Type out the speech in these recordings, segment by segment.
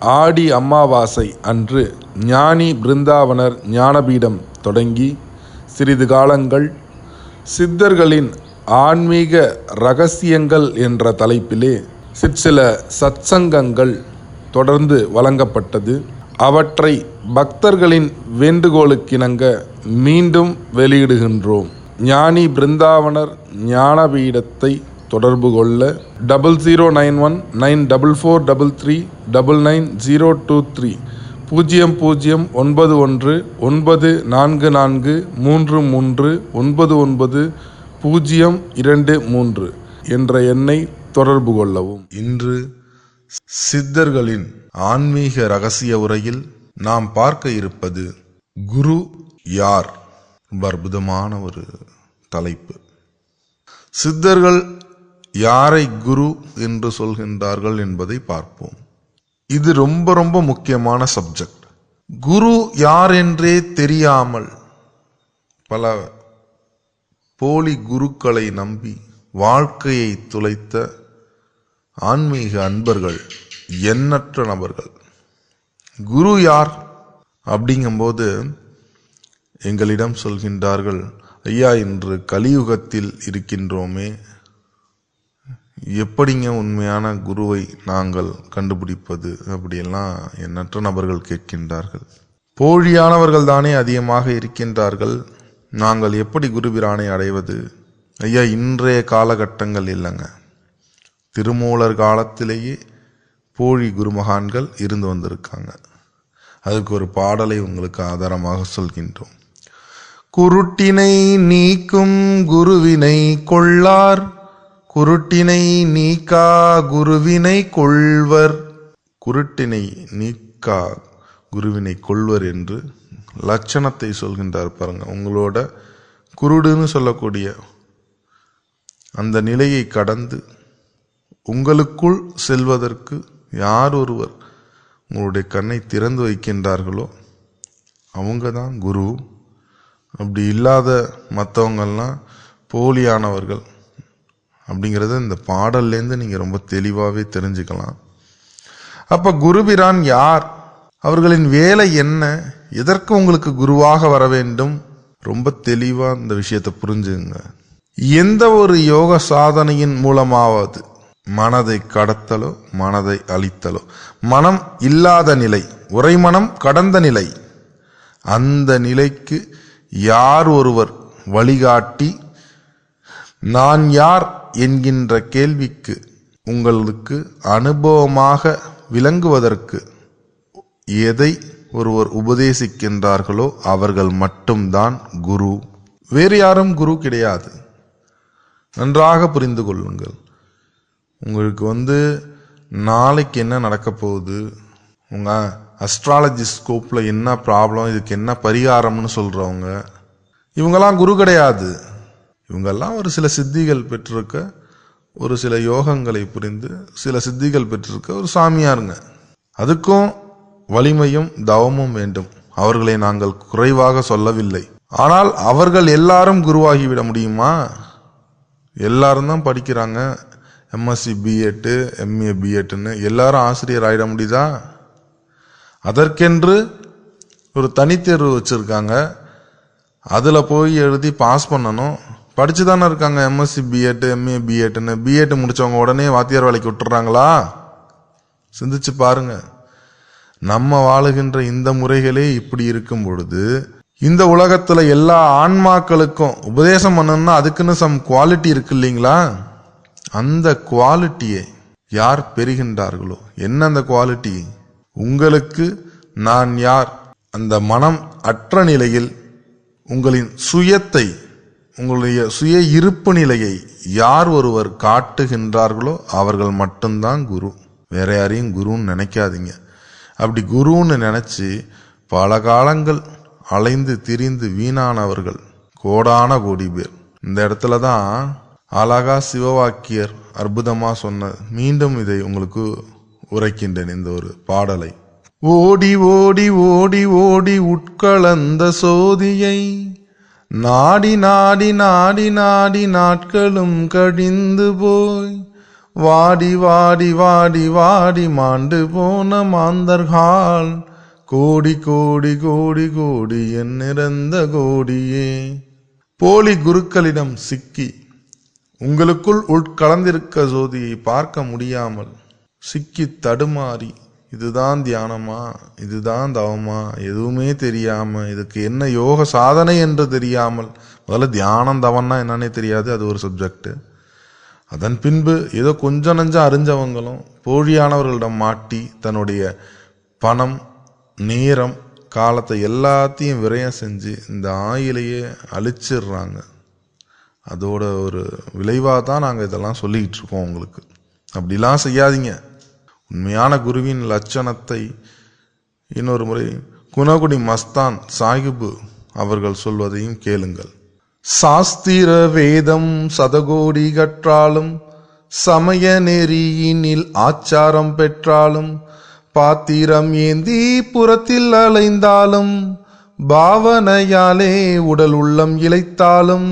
ஆடி அமாவாசை அன்று ஞானி பிருந்தாவனர் ஞானபீடம் தொடங்கி சிறிது காலங்கள் சித்தர்களின் ஆன்மீக ரகசியங்கள் என்ற தலைப்பிலே சிற்சில சத்சங்கங்கள் தொடர்ந்து வழங்கப்பட்டது. அவற்றை பக்தர்களின் வேண்டுகோளுக்கிணங்க மீண்டும் வெளியிடுகின்றோம். ஞானி பிருந்தாவனர் ஞானபீடத்தை தொடர்பு கொள்ள double zero nine one nine double four double three double nine zero two three பூஜ்ஜியம் பூஜ்ஜியம் ஒன்பது ஒன்று ஒன்பது நான்கு நான்கு மூன்று மூன்று ஒன்பது ஒன்பது பூஜ்ஜியம் இரண்டு மூன்று என்ற எண்ணை தொடர்பு கொள்ளவும். இன்று சித்தர்களின் ஆன்மீக ரகசிய உரையில் நாம் பார்க்க இருப்பது குரு யார்? அற்புதமான ஒரு தலைப்பு. சித்தர்கள் யாரை குரு என்று சொல்கின்றார்கள் என்பதை பார்ப்போம். இது ரொம்ப ரொம்ப முக்கியமான சப்ஜெக்ட் குரு யார் என்றே தெரியாமல் பல போலி குருக்களை நம்பி வாழ்க்கையை துளைத்த ஆன்மீக அன்பர்கள் எண்ணற்ற நபர்கள். குரு யார் அப்படிங்கும்போது எங்களிடம் சொல்கின்றார்கள் ஐயா இன்று கலியுகத்தில் இருக்கின்றோமே எப்படிங்க உண்மையான குருவை நாங்கள் கண்டுபிடிப்பது? அப்படியெல்லாம் எண்ணற்ற நபர்கள் கேட்கின்றார்கள். போழியானவர்கள் தானே அதிகமாக இருக்கின்றார்கள். நாங்கள் எப்படி குருபிரானை அடைவது? ஐயா இன்றைய காலகட்டங்கள் இல்லைங்க. திருமூலர் காலத்திலேயே போழி குருமகான்கள் இருந்து வந்திருக்காங்க. அதுக்கு ஒரு பாடலை உங்களுக்கு ஆதாரமாக சொல்கின்றோம். குருட்டினை நீக்கும் குருவினை கொள்ளார். குருட்டினை நீக்கா குருவினை கொள்வர். குருட்டினை நீக்கா குருவினை கொள்வர் என்று லட்சணத்தை சொல்கின்றார் பாருங்க. உங்களோட குருடுன்னு சொல்லக்கூடிய அந்த நிலையை கடந்து உங்களுக்குள் செல்வதற்கு யார் ஒருவர் உங்களுடைய கண்ணை திறந்து வைக்கின்றார்களோ அவங்க தான் குரு. அப்படி இல்லாத மற்றவங்கள்லாம் போலியானவர்கள். அப்படிங்கிறத இந்த பாடல்லேருந்து நீங்கள் ரொம்ப தெளிவாகவே தெரிஞ்சுக்கலாம். அப்போ குருபிரான் யார்? அவர்களின் வேலை என்ன? எதற்கு உங்களுக்கு குருவாக வர வேண்டும்? ரொம்ப தெளிவாக இந்த விஷயத்தை புரிஞ்சுங்க. எந்த ஒரு யோக சாதனையின் மூலமாவது மனதை கடத்தலோ மனதை அழித்தலோ மனம் இல்லாத நிலை உரைமனம் கடந்த நிலை அந்த நிலைக்கு யார் ஒருவர் வழிகாட்டி நான் யார் என்கின்ற கேள்விக்கு உங்களுக்கு அனுபவமாக விளங்குவதற்கு எதை ஒருவர் உபதேசிக்கின்றார்களோ அவர்கள் மட்டும்தான் குரு. வேறு யாரும் குரு கிடையாது. நன்றாக புரிந்து கொள்ளுங்கள். உங்களுக்கு வந்து நாளைக்கு என்ன நடக்க போகுது? உங்கள் அஸ்ட்ராலஜி ஸ்கோப்பில் என்ன ப்ராப்ளம் இதுக்கு என்ன பரிகாரம்னு சொல்கிறவங்க இவங்கெல்லாம் குரு கிடையாது. இவங்கெல்லாம் ஒரு சில சித்திகள் பெற்றிருக்க ஒரு சில யோகங்களை புரிந்து சில சித்திகள் பெற்றிருக்க ஒரு சாமியாருங்க. அதுக்கும் வலிமையும் தவமும் வேண்டும். அவர்களை நாங்கள் குறைவாக சொல்லவில்லை. ஆனால் அவர்கள் எல்லாரும் குருவாகிவிட முடியுமா? எல்லாரும் தான் படிக்கிறாங்க. எம்எஸ்சி பிஎட்டு எம்ஏ பிஎட்டுன்னு எல்லாரும் ஆசிரியர் ஆகிட முடியுதா? அதற்கென்று ஒரு தனித்தேர்வு வச்சுருக்காங்க. அதில் போய் எழுதி பாஸ் பண்ணணும். படிச்சு தானே இருக்காங்க எம்எஸ்சி பிஎட் எம்ஏ பிஎட்னு பிஎட் முடிச்சவங்க உடனே வாத்தியார் வேலைக்கு விட்டுறாங்களா? சிந்திச்சு பாருங்க. நம்ம வாழுகின்ற இந்த முறைகளே இப்படி இருக்கும் பொழுது இந்த உலகத்தில் எல்லா ஆன்மாக்களுக்கும் உபதேசம் பண்ணணும்னா அதுக்குன்னு சம் குவாலிட்டி இருக்கு இல்லைங்களா? அந்த குவாலிட்டியை யார் பெறுகின்றார்களோ? என்ன அந்த குவாலிட்டி உங்களுக்கு நான் யார்? அந்த மனம் அற்ற நிலையில் உங்களின் சுயத்தை உங்களுடைய சுய இருப்பு நிலையை யார் ஒருவர் காட்டுகின்றார்களோ அவர்கள் மட்டும்தான் குரு. வேற யாரையும் குருன்னு நினைக்காதீங்க. அப்படி குருன்னு நினச்சி பல காலங்கள் அலைந்து திரிந்து வீணானவர்கள் கோடான கோடி பேர். இந்த இடத்துல தான் அழகா சிவவாக்கியர் அற்புதமாக சொன்ன மீண்டும் இதை உங்களுக்கு உரைக்கின்றேன் இந்த ஒரு பாடலை. ஓடி ஓடி ஓடி ஓடி உட்கலந்த சோதியை நாடி நாடி நாடி நாடி நாட்களும் கழிந்து போய். வாடி வாடி வாடி வாடி மாண்டு போன மாந்தர்கால். கோடி கோடி கோடி கோடி என் நிறந்த கோடியே. போலி குருக்களிடம் சிக்கி. உங்களுக்குள் உட்கலந்திருக்க ஜோதியை பார்க்க முடியாமல் சிக்கி தடுமாறி. இதுதான் தியானமா? இதுதான் தவமா? எதுவுமே தெரியாம இதுக்கு என்ன யோக சாதனை என்று தெரியாமல்? முதல்ல தியானம் தவம்னா என்னன்னே தெரியாது அது ஒரு சப்ஜெக்டு அதன் பின்பு ஏதோ கொஞ்சம் நஞ்சம் அறிஞ்சவங்களும் போழியானவர்களிடம் மாட்டி தன்னுடைய பணம் நேரம் காலத்தை எல்லாத்தையும் விரயம் செஞ்சு இந்த ஆயிலையே அழிச்சிடுறாங்க அதோட ஒரு விளைவாக தான் நாங்கள் இதெல்லாம் சொல்லிக்கிட்டு இருக்கோம் உங்களுக்கு. அப்படிலாம் செய்யாதீங்க. உண்மையான குருவின் லட்சணத்தை இன்னொரு முறை குணகுடி மஸ்தான் சாஹிபு அவர்கள் சொல்வதையும் கேளுங்கள். சாஸ்திர வேதம் சதகோடி கற்றாலும் சமய நெறியினில் ஆச்சாரம் பெற்றாலும் பாத்திரம் ஏந்தி புறத்தில் அலைந்தாலும் பாவனையாலே உடல் உள்ளம் இழைத்தாலும்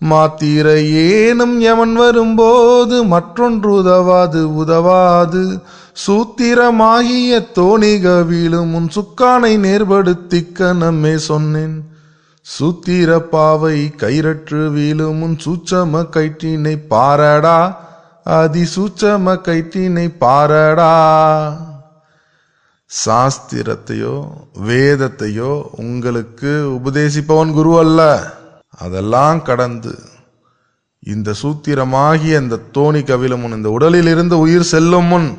மாத்திர ஏனும் எவன் வரும்போது மற்றொன்று உதவாது உதவாது. சூத்திரமாகிய தோணிக வீழும் உன் சுக்கானை நேர்படுத்திக்க நம்மே சொன்னேன். சூத்திர பாவை கைரற்று வீழும் உன் சூச்சம கயிற்றினை பாரடா அதி சூச்சம கயிற்றினை பாரடா. சாஸ்திரத்தையோ வேதத்தையோ உங்களுக்கு உபதேசிப்பவன் குரு அல்ல. அதெல்லாம் கடந்து இந்த சூத்திரமாகிய இந்த தோணி கவிழும் முன் இந்த உடலிலிருந்து உயிர் செல்லும் முன்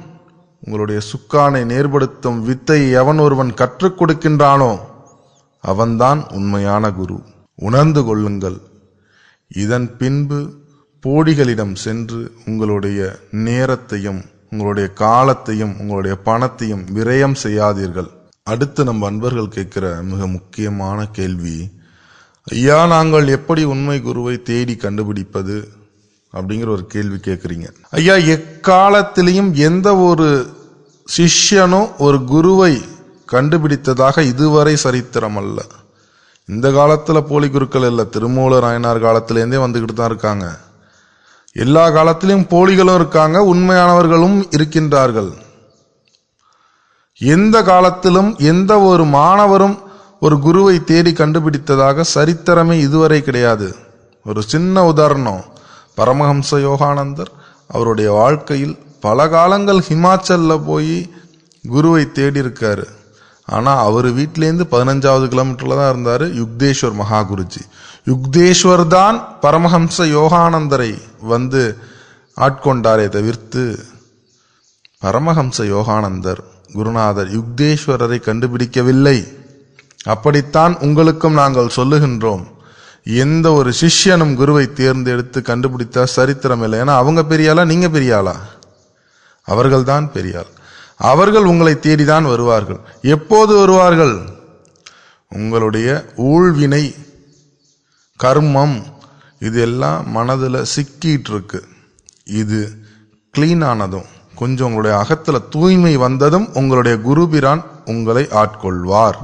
உங்களுடைய சுக்கானை நேர்படுத்தும் வித்தை எவன் ஒருவன் கற்றுக் கொடுக்கின்றானோ அவன்தான் உண்மையான குரு. உணர்ந்து கொள்ளுங்கள். இதன் பின்பு போடிகளிடம் சென்று உங்களுடைய நேரத்தையும் உங்களுடைய காலத்தையும் உங்களுடைய பணத்தையும் விரயம் செய்யாதீர்கள். அடுத்து நம்ம அன்பர்கள் கேட்கிற மிக முக்கியமான கேள்வி ஐயா நாங்கள் எப்படி உண்மை குருவை தேடி கண்டுபிடிப்பது அப்படிங்கிற ஒரு கேள்வி கேட்குறீங்க. ஐயா எக்காலத்திலையும் எந்த ஒரு சிஷ்யனும் ஒரு குருவை கண்டுபிடித்ததாக இதுவரை சரித்திரம் அல்ல. இந்த காலத்தில் போலி குருக்கள் இல்லை. திருமூல நாயனார் காலத்திலேருந்தே வந்துக்கிட்டு தான் இருக்காங்க. எல்லா காலத்திலையும் போலிகளும் இருக்காங்க உண்மையானவர்களும் இருக்கின்றார்கள். எந்த காலத்திலும் எந்த ஒரு மாணவரும் ஒரு குருவை தேடி கண்டுபிடித்ததாக சரித்திரமே இதுவரை கிடையாது. ஒரு சின்ன உதாரணம். பரமஹம்ச யோகானந்தர் அவருடைய வாழ்க்கையில் பல காலங்கள் ஹிமாச்சலில் போய் குருவை தேடி இருக்காரு ஆனால் அவர் வீட்டிலேருந்து பதினஞ்சாவது கிலோமீட்டரில் தான் இருந்தார் யுக்தேஸ்வர் மகாகுருஜி. யுக்தேஸ்வர் தான் பரமஹம்ச யோகானந்தரை வந்து ஆட்கொண்டாரே தவிர்த்து பரமஹம்ச யோகானந்தர் குருநாதர் யுக்தேஸ்வரரை கண்டுபிடிக்கவில்லை. அப்படித்தான் உங்களுக்கும் நாங்கள் சொல்லுகின்றோம். எந்த ஒரு சிஷ்யனும் குருவை தேர்ந்தெடுத்து கண்டுபிடித்தா சரித்திரம் இல்லை. ஏன்னா அவங்க பெரியாளா நீங்கள் பெரியாளா அவர்கள்தான் பெரியாள் அவர்கள் உங்களை தேடிதான் வருவார்கள். எப்போது வருவார்கள்? உங்களுடைய ஊழ்வினை கர்மம் இது எல்லாம் மனதில் சிக்கிட்டு இருக்கு இது க்ளீன் ஆனதும் கொஞ்சம் உங்களுடைய அகத்தில் தூய்மை வந்ததும் உங்களுடைய குருபிரான் உங்களை ஆட்கொள்வார்.